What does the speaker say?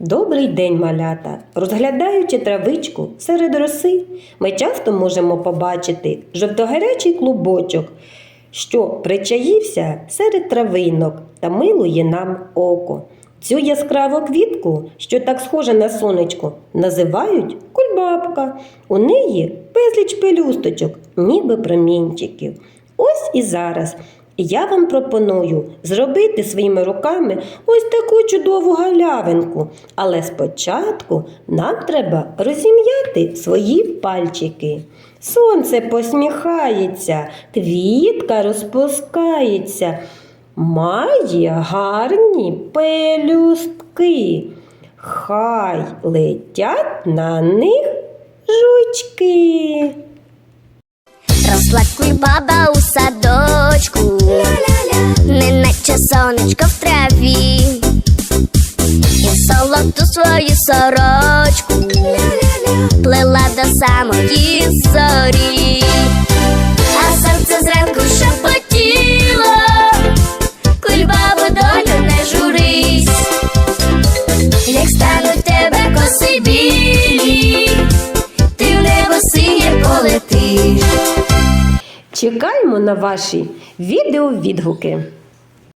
Добрий день, малята! Розглядаючи травичку серед роси, ми часто можемо побачити жовтогарячий клубочок, що причаївся серед травинок та милує нам око. Цю яскраву квітку, що так схожа на сонечко, називають кульбабка. У неї безліч пелюсточок, ніби промінчиків. Ось і зараз я вам пропоную зробити своїми руками ось таку чудову галявинку. Але спочатку нам треба розім'яти свої пальчики. Сонце посміхається, квітка розпускається, має гарні пелюстки. Хай летять на них жучки. Росла баба у садочку, сонечко в траві, і золоту свою сорочку плела до самої зорі, а серце зранку шепотіло, кульбабу долю не журись, як стануть тебе коси білі, ти в небо синє полетиш. Чекаємо на ваші відеовідгуки.